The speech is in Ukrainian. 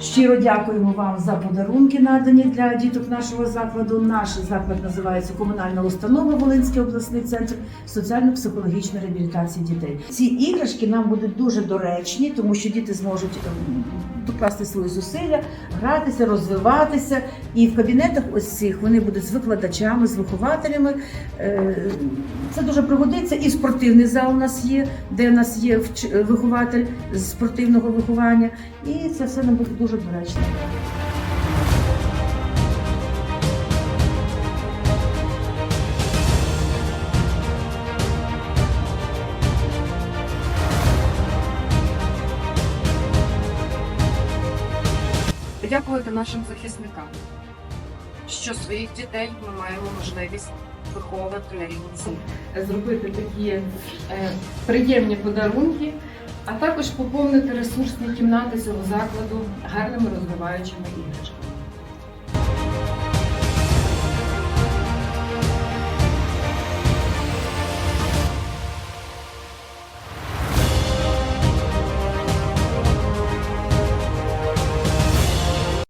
Щиро дякуємо вам за подарунки, надані для діток нашого закладу. Наш заклад називається комунальна установа Волинський обласний центр соціально-психологічної реабілітації дітей. Ці іграшки нам будуть дуже доречні, тому що діти зможуть ем, докласти свої зусилля, гратися, розвиватися. І в кабінетах ось цих вони будуть з викладачами, з вихователями. Е, Це дуже пригодиться. І спортивний зал у нас є, де у нас є вихователь з спортивного виховання. І це все нам буде дуже доречно. Подякувати нашим захисникам, що своїх дітей ми маємо можливість виховувати на рівні зробити такі е, приємні подарунки, а також поповнити ресурсні кімнати цього закладу гарними розвиваючими іграшками.